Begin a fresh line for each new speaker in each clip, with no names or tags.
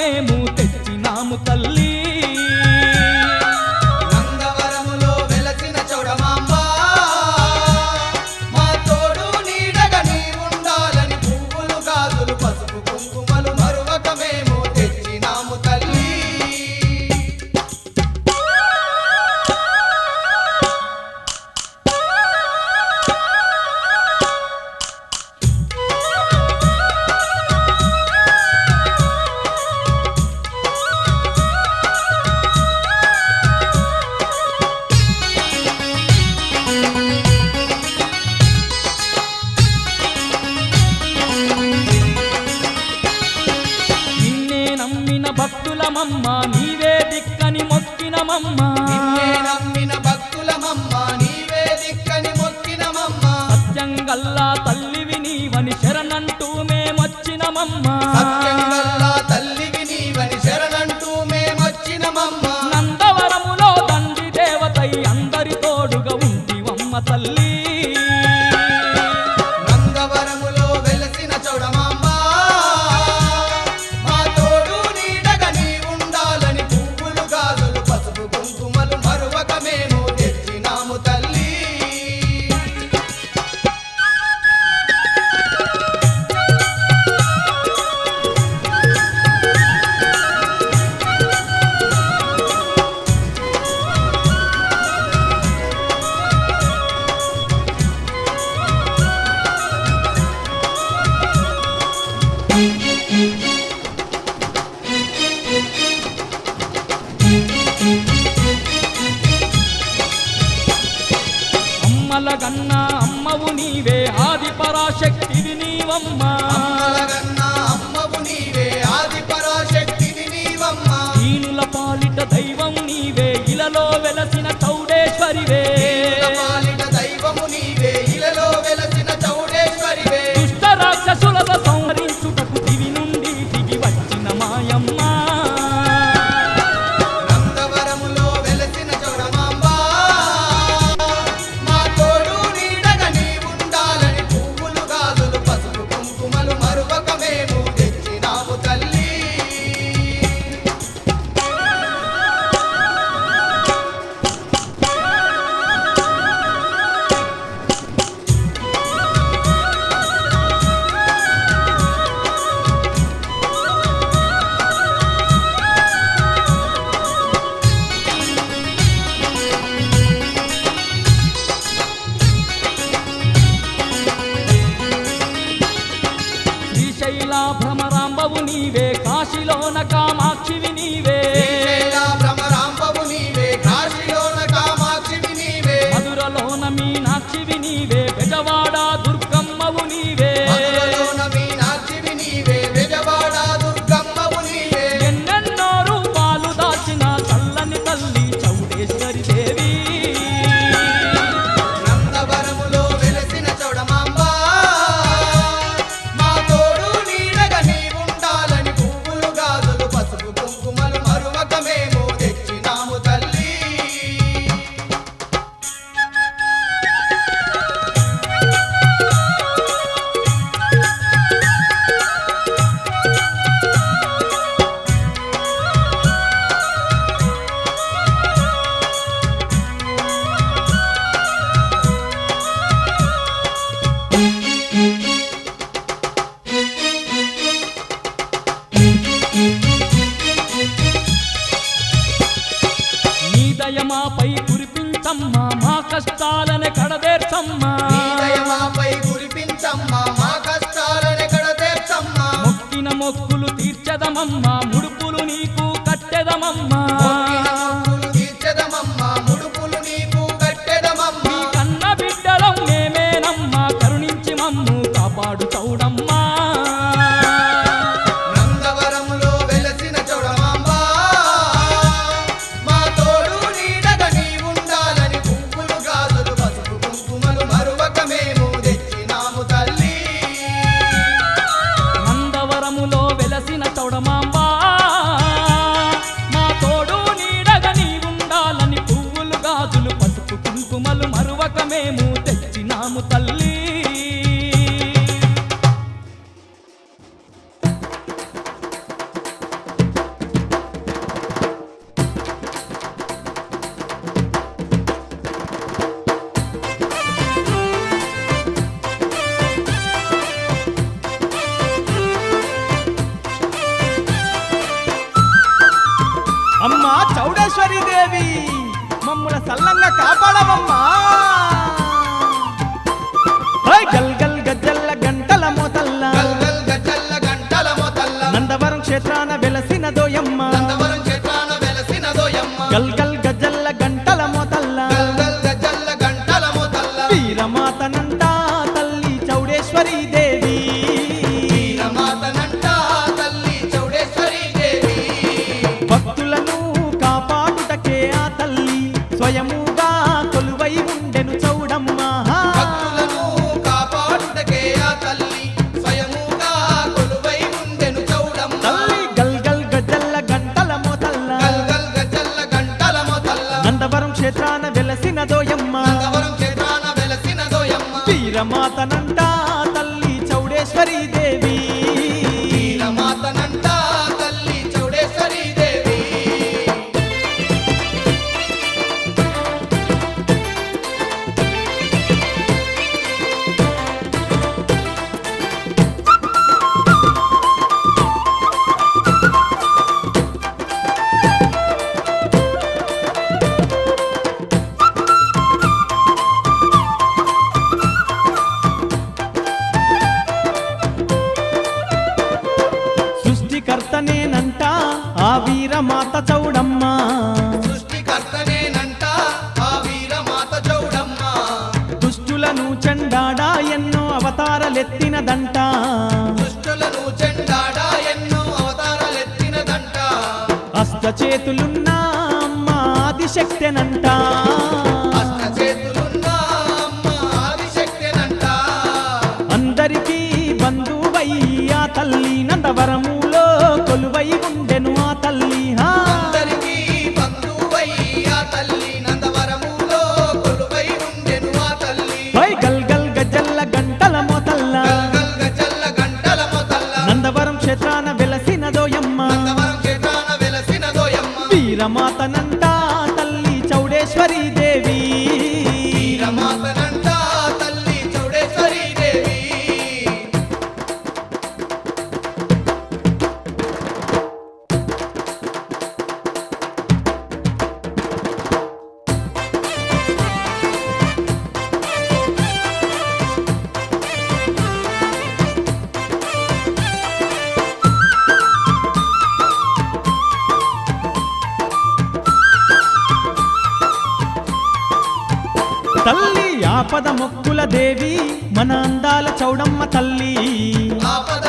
మేము తెచ్చినాము తల్లి. నీవని మేమొచ్చినమమ్మా. కురిపించమ్మా మా కష్టాలను
వీరమాత చౌడమ్మ.
సృష్టికర్తనేనంట ఆ వీరమాత చౌడమ్మ.
దుష్టులను చెండాడా ఎన్నో అవతారలెత్తినదంట.
దుష్టులను చెండాడా ఎన్నో అవతారలెత్తినదంట.
అస్త చేతులున్న అమ్మ ఆదిశక్తెనంట. ఆపద మొక్కుల దేవి మన అందాల చౌడమ్మ తల్లి.
ఆపద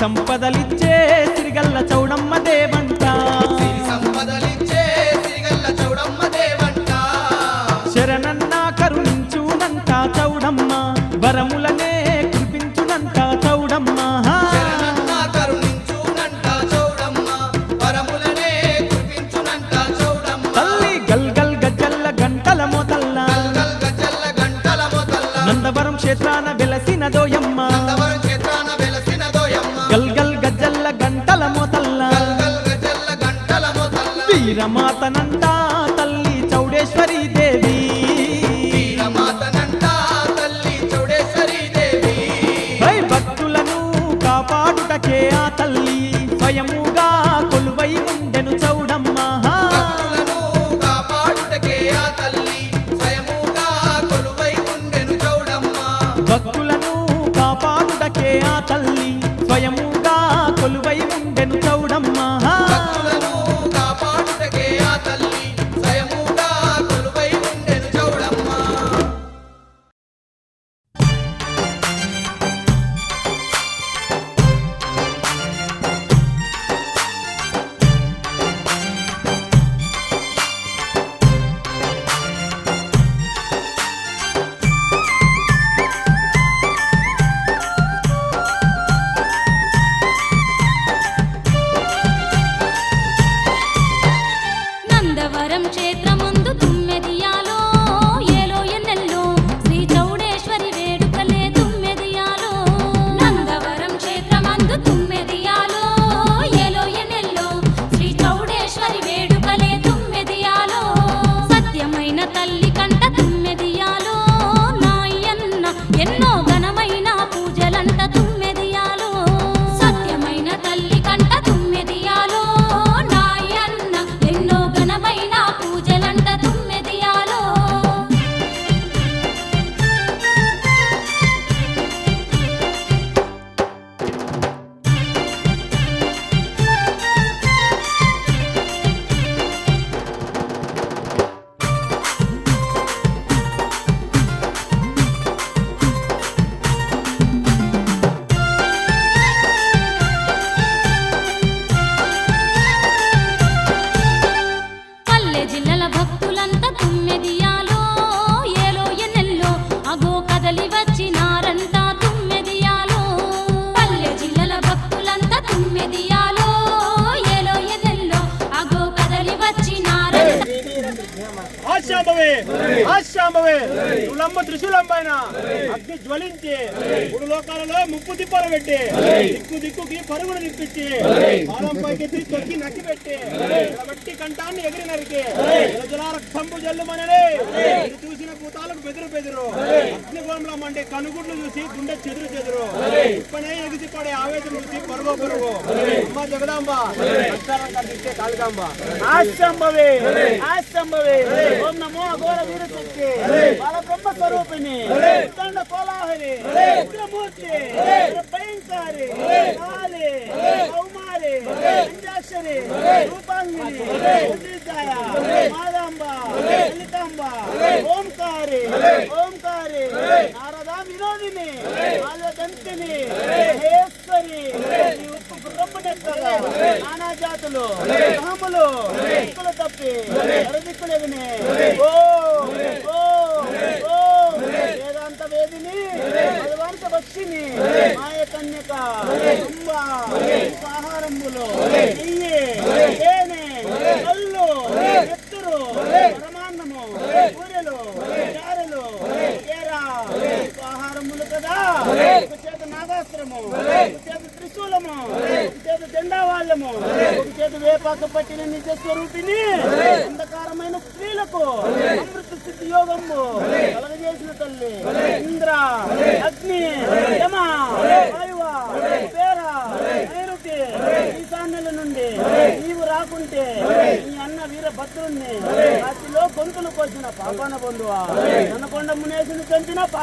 సంపదలిచ్చే సిరిగల్ల చౌడమ్మ దేవ.
వీరమాతనంట
అగ్ని జ్వలించి మూడు లోకాలలో ముప్పు తిప్పలు పెట్టి దిక్కు దిక్కుకి పరుగులు నిప్పించి పాదం పైకెత్తి తొక్కి నక్కి పెట్టి బట్టి కంఠాన్ని ఎగిరి నరికి. జల రక్తంపు జల్లుమనలే ఇది చూసిన భూతాలకు బెదురు బెదురు. అగ్నిగోళంలో మండే కనుగుడ్లు చూసి గుండె చెదురు చెదురు. ఇప్పనే ఎగిసి పడే ఆవేశం చూసి పరుగు పరుగు. అమ్మ జగదాంబ. కనిపించే కాళికాంబ ఆశంభవే ఆశంభవే ఓం నమో అఘోర వీర శక్తి బాల బ్రహ్మ స్వరూపిణి దండ కోలాహలి. ఉగ్రమూర్తి భయంకారి కాళి కౌమారి పంచాక్షరి రూపాంగిని ఉద్రితాయ మాదాంబ లలితాంబ ఓంకారి ఓంకారి నారదా వినోదిని ఆలదంతిని మహేశ్వరి ఉప్పు గుర్రప్పనెక్కగా నానా జాతులు గ్రహములు దిక్కులు తప్పి ఎరదిక్కులెగిని ఓ ఓ భక్షిని మాయ కన్యక కుంభ ఆహారములు నెయ్యి తేనె కళ్ళు నెత్తురు పరమాన్నము పూరెలు చారెలు ఏరా ఆహారములు కదా. చేత నాగాస్త్రము చేత త్రిశూలము చేత జెండావాళ్ళము ఒక చేత వేపాక పట్టిన నిజ స్వరూపిణి అంధకారమైన స్త్రీలకు అమృత స్థితి యోగము కలగజేసిన తల్లి ఇంద్ర.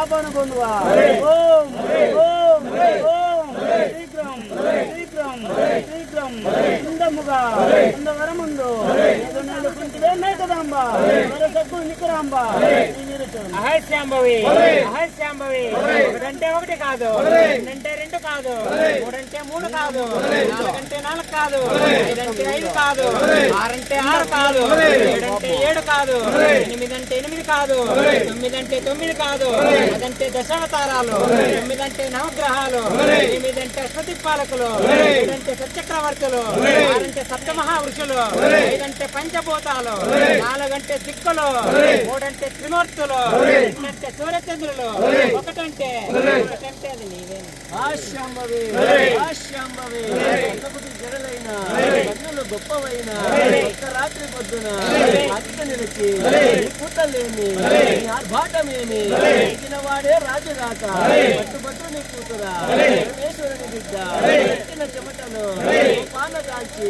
ಕಾಪಾಡು
ಬಂದುವ మూడంటే మూడు కాదు. నాలుగంటే నాలుగు కాదు. ఐదంటే ఐదు కాదు. ఆరంటే ఆరు కాదు. ఏడంటే ఏడు కాదు. ఎనిమిదంటే ఎనిమిది కాదు. తొమ్మిదంటే తొమ్మిది కాదు. పదంటే దశావతారాలు. తొమ్మిదంటే నవగ్రహాలు. ఎనిమిదంటే అశ్వదిక్పాలకులు ఏడంటే సత్యక్రవర్తులు ఆరంటే సప్తమహావృషులు. ఐదంటే పంచభూతాలు. నాలుగంటే దిక్కులు మూడంటే త్రిమూర్తులు. రెండంటే సూర్యచంద్రులు. ఒకటంటే ఒకటంటే అది నీవే ఆశ్యాంబవి ఆశ్యాంబవి పట్టపుటి జడలైన కన్నులు గొప్పవైన ఒక్క రాత్రి పొద్దున అత్త నిలిచి పుట్టలేని నీ ఆర్భాటమేమి ఎక్కిన వాడే రాజుగాక పట్టు పట్టు నీ కూతురా పరమేశ్వరుని బిడ్డ ఎక్కిన చెమటను పాన కాల్చి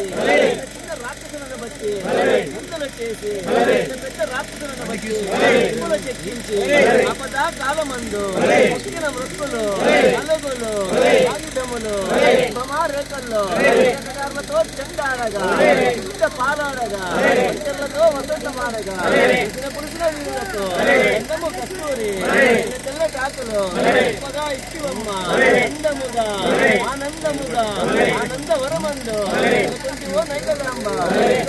బట్టి చేసి పెద్ద రాక్షసులను బట్టి ఉప్పులు చెక్కించి అపద కాలమందు ఎక్కిన మృక్కులు అలుగులు ఆయుధములు ప్రమారేఖల్లో జగదార్లతో చెండాడగా ఇంత పాలాడగా వంటలతో వసంతమాడగా ఇచ్చిన పురుషుల వీరులతో ఎంతము కస్తూరి చిన్న తెల్ల కాకులు గొప్పగా ఇచ్చివమ్మ అందముగా ఆనందముగా ఆనంద వరమందు కొంచెం చోళమాంబ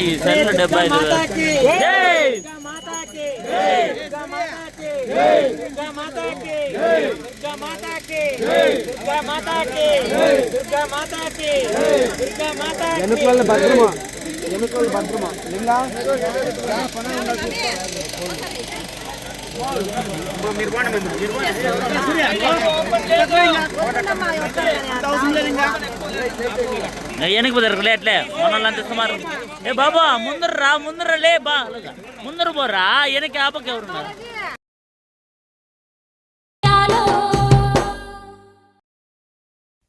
ఈ సెల్ డెబ్బై!
ఎనుకల భద్రమా? ఎనుకల భద్రమా? లింగా
వెనక్కి పోతారు లే అట్లే మన అంత సుమారు ఏ బాబా ముందర రా ముందర లే బా అలాగా. ముందర పోరా వెనక్కి ఆపక ఎవరున్నారు
యాలో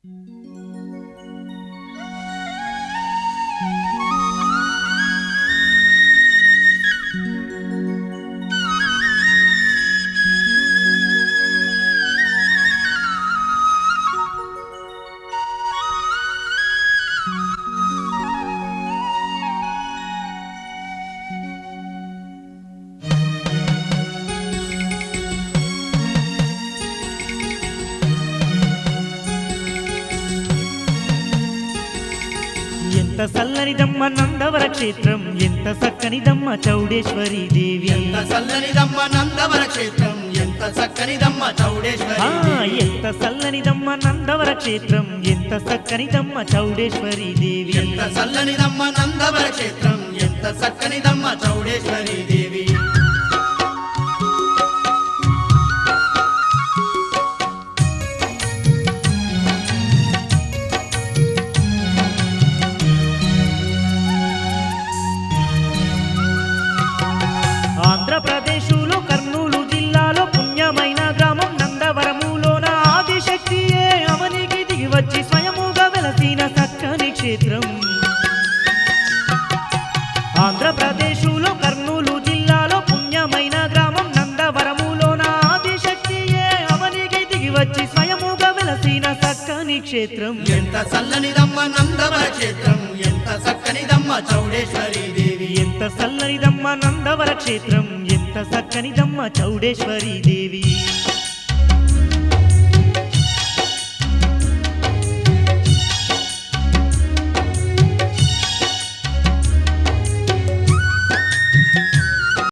ఎంత నందవర క్షేత్రం ఎంత చక్కనిదమ్మ చౌడేశ్వరి దేవి.
ఎంత చల్లనిదమ్మ నందవర క్షేత్రం ఎంత చక్కనిదమ్మ చౌడేశ్వరి
ఎంత చల్లనిదమ్మ నందవర క్షేత్రం ఎంత చక్కనిదమ్మ చౌడేశ్వరి దేవి.
ఎంత చల్లనిదమ్మ నందవర క్షేత్రం ఎంత చక్కనిదమ్మ చౌడేశ్వరి దేవి.
వచ్చి స్వయముగా వెలసిన చక్కని క్షేత్రం. ఆంధ్రప్రదేశులో కర్నూలు జిల్లాలో పుణ్యమైన గ్రామం నందవరములోన ఆదిశక్తియే అవనికి దిగి వచ్చి స్వయముగా వెలసిన చక్కని క్షేత్రం.
ఎంత చల్లనిదమ్మ నందవర క్షేత్రం ఎంత చక్కనిదమ్మ చౌడేశ్వరి దేవి.
ఎంత చల్లనిదమ్మ నందవర క్షేత్రం ఎంత చక్కనిదమ్మ చౌడేశ్వరి దేవి.